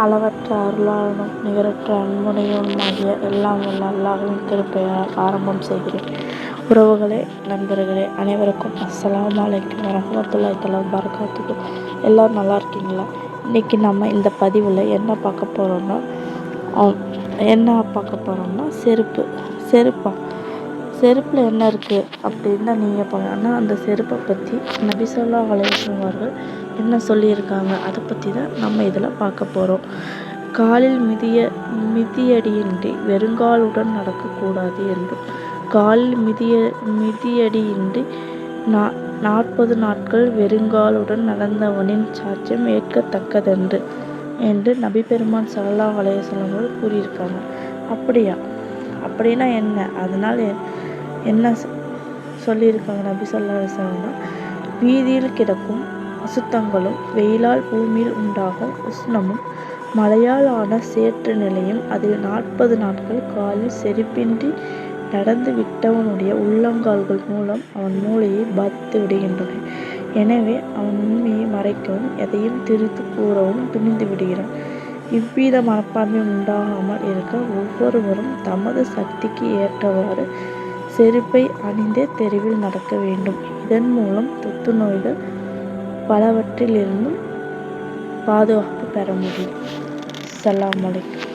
அளவற்ற அருளாளனும் நிகரற்ற அன்புடையோனுமாகிய எல்லாம் வல்ல அல்லாஹின் திருப்பெயரால் ஆரம்பம் செய்கிறேன். உறவுகளே நண்பர்களே அனைவருக்கும் அஸ்லாம் அலைக்கும் வரஹ்மத்துல்லாஹி தலா வபரகாத்துஹு. எல்லோரும் நல்லா இருக்கீங்களா? இன்றைக்கி நம்ம இந்த பதிவில் என்ன பார்க்க போகிறோம்னா என்ன பார்க்க போகிறோம்னா செருப்பு செருப்பா. செருப்பில் என்ன இருக்குது அப்படின்னு தான் நீங்கள் போனால் அந்த செருப்பை பற்றி நபிசல்லா ஸல்லல்லாஹு அவர்கள் என்ன சொல்லியிருக்காங்க அதை பற்றி தான் நம்ம இதில் பார்க்க போகிறோம் காலில் மிதிய மிதியடியின்றி வெறுங்காலுடன் நடக்கக்கூடாது என்றும் காலில் மிதிய மிதியடியின்றி நா நாற்பது நாட்கள் வெறுங்காலுடன் நடந்தவனின் சாட்சியம் ஏற்கத்தக்கதென்று என்று நபி பெருமான் ஸல்லல்லாஹு அலைஹி அவர்கள் கூறியிருக்காங்க. அப்படியா? அப்படின்னா என்ன? அதனால் என்ன சொல்லியிருக்காங்க நபி சொல்லா வீதியில் கிடக்கும் அசுத்தங்களும் வெயிலால் பூமியில் உண்டாகும் உஷ்ணமும் மழையால் ஆன சேற்று நிலையும் அதில் நாற்பது நாட்கள் காலில் செருப்பின்றி நடந்து விட்டவனுடைய உள்ளங்கால்கள் மூலம் அவன் மூளையை பாதித்து விடுகின்றன. எனவே அவன் உண்மையை மறைக்கவும் எதையும் திரித்து கூறவும் துணிந்து விடுகிறான். இவ்வித மனப்பான்மை உண்டாகாமல் இருக்க ஒவ்வொருவரும் தமது சக்திக்கு ஏற்றவாறு செருப்பை அணிந்தே தெருவில் நடக்க வேண்டும். இதன் மூலம் தொத்து நோய்கள் பலவற்றிலிருந்தும் பாதுகாப்பு பெற முடியும். சலாம் அலைக்கும்.